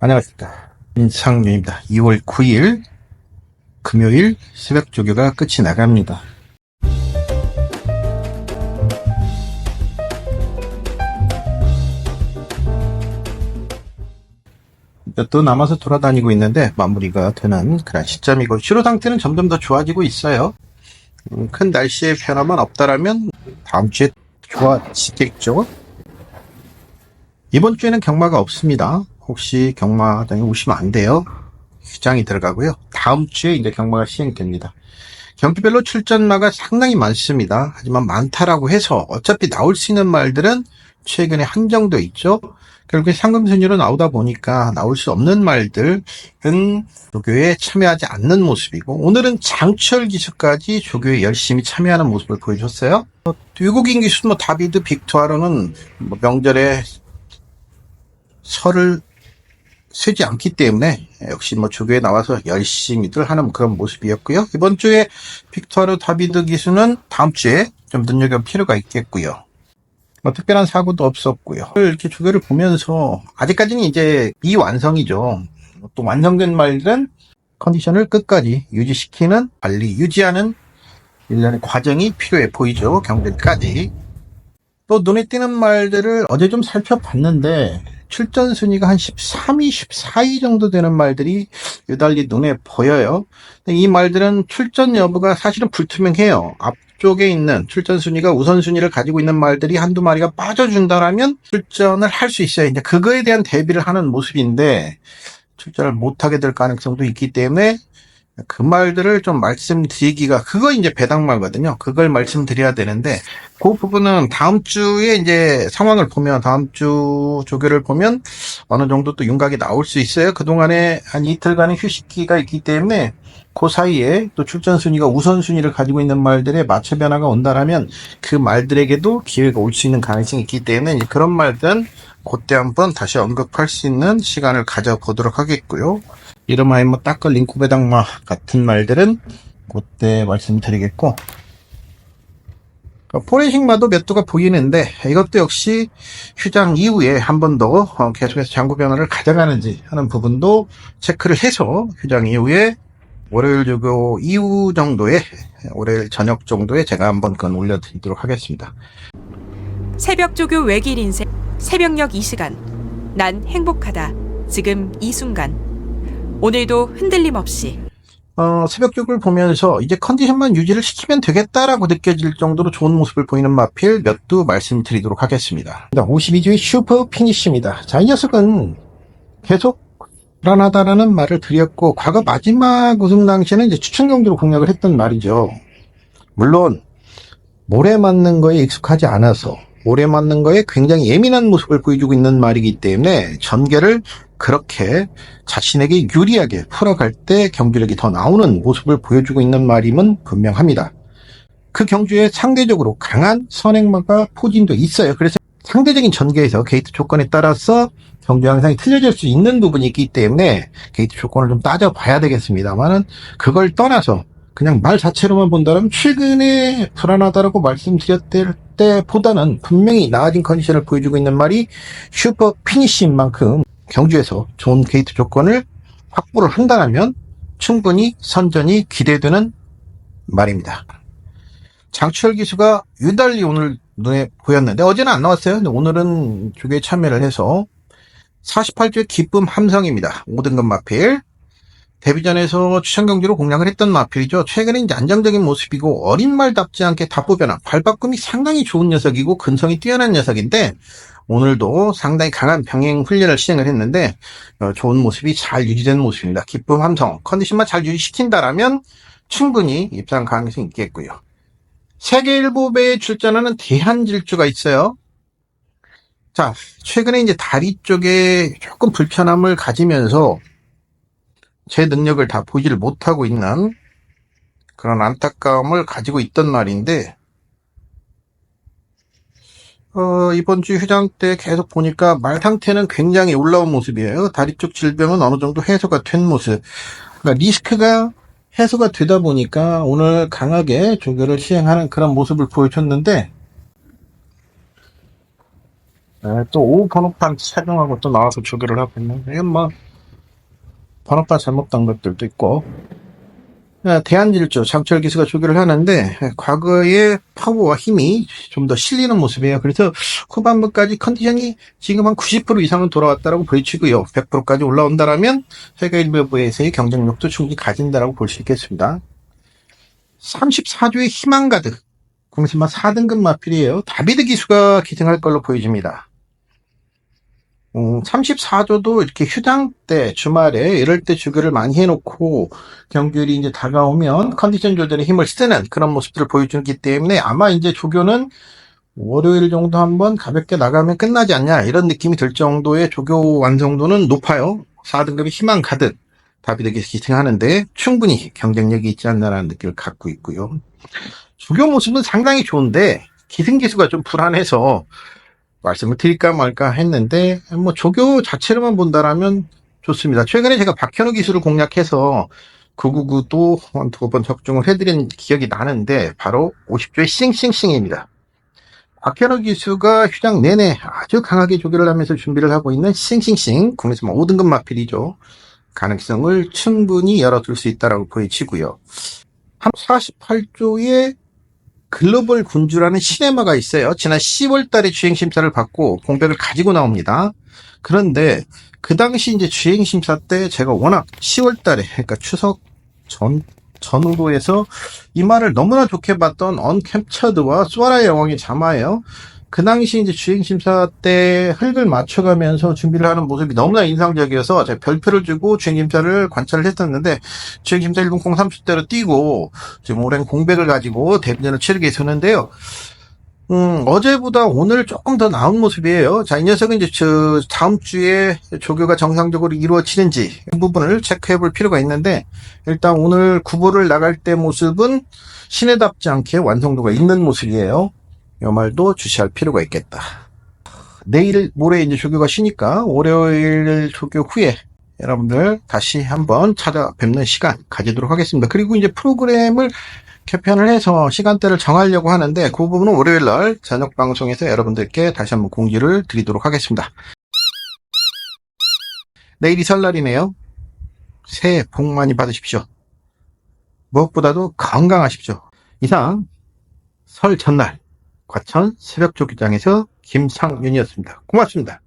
안녕하십니까. 임상윤입니다. 2월 9일 금요일 새벽 조교가 끝이 나갑니다. 몇도 남아서 돌아다니고 있는데 마무리가 되는 그런 시점이고 시로 상태는 점점 더 좋아지고 있어요. 음, 큰 날씨의 변화만 없다라면 다음 주에 좋아지겠죠. 이번 주에는 경마가 없습니다. 혹시 경마장에 오시면 안 돼요. 휴장이 들어가고요. 다음 주에 이제 경마가 시행됩니다. 경기별로 출전마가 상당히 많습니다. 하지만 많다라고 해서 어차피 나올 수 있는 말들은 최근에 한정돼 있죠. 결국에 상금 순위로 나오다 보니까 나올 수 없는 말들은 조교에 참여하지 않는 모습이고 오늘은 장철 기수까지 조교에 열심히 참여하는 모습을 보여줬어요. 어, 외국인 기수 뭐 다비드 빅토아로는 뭐 명절에 설을 세지 않기 때문에 역시 뭐 조교에 나와서 열심히들 하는 그런 모습이었고요. 이번 주에 빅토르 다비드 기수는 다음 주에 좀 눈여겨볼 필요가 있겠고요. 뭐 특별한 사고도 없었고요. 이렇게 조교를 보면서 아직까지는 이제 미완성이죠. 또 완성된 말들은 컨디션을 끝까지 유지시키는 관리 유지하는 일련의 과정이 필요해 보이죠. 경기까지. 또 눈에 띄는 말들을 어제 좀 살펴봤는데 출전 순위가 한 13위, 14위 정도 되는 말들이 유달리 눈에 보여요. 이 말들은 출전 여부가 사실은 불투명해요. 앞쪽에 있는 출전 순위가 우선 순위를 가지고 있는 말들이 한두 마리가 빠져준다라면 출전을 할 수 있어요. 이제 그거에 대한 대비를 하는 모습인데 출전을 못하게 될 가능성도 있기 때문에 그 말들을 좀 말씀드리기가 그거 이제 배당말거든요. 그걸 말씀드려야 되는데 그 부분은 다음 주에 이제 상황을 보면 다음 주 조교를 보면 어느 정도 또 윤곽이 나올 수 있어요. 그 동안에 한 이틀간의 휴식기가 있기 때문에 그 사이에 또 출전 순위가 우선 순위를 가지고 있는 말들의 마체 변화가 온다라면 그 말들에게도 기회가 올 수 있는 가능성이 있기 때문에 그런 말들은 그때 한번 다시 언급할 수 있는 시간을 가져보도록 하겠고요. 이름하여 뭐 따끌 링쿠베당마 같은 말들은 그때 말씀드리겠고 그 포레식마도 몇 도가 보이는데 이것도 역시 휴장 이후에 한 번더 어, 계속해서 장구 변화를 가져가는지 하는 부분도 체크를 해서 휴장 이후에 월요일 조교 이후 정도에 월요일 저녁 정도에 제가 한번 그건 올려드리도록 하겠습니다. 새벽 조교 외길 인생 새벽녘 이 시간. 난 행복하다. 지금 이 순간 오늘도 흔들림 없이 어, 새벽 쪽을 보면서 이제 컨디션만 유지를 시키면 되겠다라고 느껴질 정도로 좋은 모습을 보이는 마필 몇 두 말씀드리도록 하겠습니다. 52주의 슈퍼 피니쉬입니다. 자, 이 녀석은 계속 불안하다라는 말을 드렸고, 과거 마지막 우승 당시에는 이제 추천 경기로 공략을 했던 말이죠. 물론, 모래 맞는 거에 익숙하지 않아서, 모래 맞는 거에 굉장히 예민한 모습을 보여주고 있는 말이기 때문에 전개를 그렇게 자신에게 유리하게 풀어갈 때 경주력이 더 나오는 모습을 보여주고 있는 말임은 분명합니다. 그 경주에 상대적으로 강한 선행마가 포진도 있어요. 그래서 상대적인 전개에서 게이트 조건에 따라서 경주 양상이 틀려질 수 있는 부분이 있기 때문에 게이트 조건을 좀 따져봐야 되겠습니다만은 그걸 떠나서 그냥 말 자체로만 본다면 최근에 불안하다라고 말씀드렸을 때보다는 분명히 나아진 컨디션을 보여주고 있는 말이 슈퍼 피니쉬인 만큼 경주에서 좋은 게이트 조건을 확보를 한다면 충분히 선전이 기대되는 말입니다. 장철 기수가 유달리 오늘 눈에 보였는데 어제는 안 나왔어요. 근데 오늘은 조교에 참여를 해서 48주의 기쁨 함성입니다. 5등급 마필. 데뷔전에서 추천 경기로 공략을 했던 마필이죠. 최근에 이제 안정적인 모습이고 어린 말답지 않게 답보변화, 발바꿈이 상당히 좋은 녀석이고 근성이 뛰어난 녀석인데 오늘도 상당히 강한 병행 훈련을 시행을 했는데 어, 좋은 모습이 잘 유지된 모습입니다. 기쁨 함성 컨디션만 잘 유지시킨다라면 충분히 입상 가능성이 있겠고요. 세계 일보배에 출전하는 대한질주가 있어요. 자, 최근에 이제 다리 쪽에 조금 불편함을 가지면서 제 능력을 다 보이지를 못하고 있는 그런 안타까움을 가지고 있던 말인데, 어, 이번 주 휴장 때 계속 보니까 말 상태는 굉장히 올라온 모습이에요. 다리 쪽 질병은 어느 정도 해소가 된 모습. 그러니까 리스크가 해소가 되다 보니까 오늘 강하게 조교를 시행하는 그런 모습을 보여줬는데, 네, 또 오후 번호판 착용하고 또 나와서 조교를 하고 있는데, 이건 뭐, 번호판 잘못된 것들도 있고 아, 대한질주 장철 기수가 조교를 하는데 과거의 파워와 힘이 좀 더 실리는 모습이에요. 그래서 후반부까지 컨디션이 지금 한 90% 이상은 돌아왔다라고 보여지고요. 100%까지 올라온다라면 세계 일부에서의 경쟁력도 충분히 가진다라고 볼 수 있겠습니다. 34조의 희망 가득 공신만 4등급 마필이에요. 다비드 기수가 기승할 걸로 보여집니다. 음, 34조도 이렇게 휴장 때, 주말에, 이럴 때 주교를 많이 해놓고, 경기율이 이제 다가오면 컨디션 조절에 힘을 쓰는 그런 모습들을 보여주기 때문에 아마 이제 조교는 월요일 정도 한번 가볍게 나가면 끝나지 않냐, 이런 느낌이 들 정도의 조교 완성도는 높아요. 4등급이 희망 가득 다비드에게 기승하는데 충분히 경쟁력이 있지 않나라는 느낌을 갖고 있고요. 조교 모습은 상당히 좋은데, 기승기수가 좀 불안해서 말씀을 드릴까 말까 했는데 뭐 조교 자체로만 본다라면 좋습니다. 최근에 제가 박현우 기술을 공략해서 999도 한 두 번 적중을 해드린 기억이 나는데 바로 50조의 싱싱싱입니다. 박현우 기수가 휴장 내내 아주 강하게 조교를 하면서 준비를 하고 있는 싱싱싱 국내에서 5등급 마필이죠. 가능성을 충분히 열어둘 수 있다라고 보여지고요. 한 48조의 글로벌 군주라는 시네마가 있어요. 지난 10월 달에 주행 심사를 받고 공백을 가지고 나옵니다. 그런데 그 당시 이제 주행 심사 때 제가 워낙 10월 달에 그러니까 추석 전 전후로 해서 이 말을 너무나 좋게 봤던 언캡처드와 수아라의 여왕의 자마예요. 그 당시 이제 주행 심사 때 흙을 맞춰가면서 준비를 하는 모습이 너무나 인상적이어서 제가 별표를 주고 주행 심사를 관찰을 했었는데 주행 심사 1분 030대로 뛰고 지금 오랜 공백을 가지고 데뷔전을 치르게 되는데요. 음, 어제보다 오늘 조금 더 나은 모습이에요. 자, 이 녀석은 이제 저 다음 주에 조교가 정상적으로 이루어지는지 이 부분을 체크해 볼 필요가 있는데 일단 오늘 구보를 나갈 때 모습은 신뢰답지 않게 완성도가 있는 모습이에요. 이 말도 주시할 필요가 있겠다. 내일 모레 이제 조교가 쉬니까 월요일 조교 후에 여러분들 다시 한번 찾아뵙는 시간 가지도록 하겠습니다. 그리고 이제 프로그램을 개편을 해서 시간대를 정하려고 하는데 그 부분은 월요일 날 저녁 방송에서 여러분들께 다시 한번 공지를 드리도록 하겠습니다. 내일이 설날이네요. 새해 복 많이 받으십시오. 무엇보다도 건강하십시오. 이상 설 전날 과천 새벽 조기장에서 김상윤이었습니다. 고맙습니다.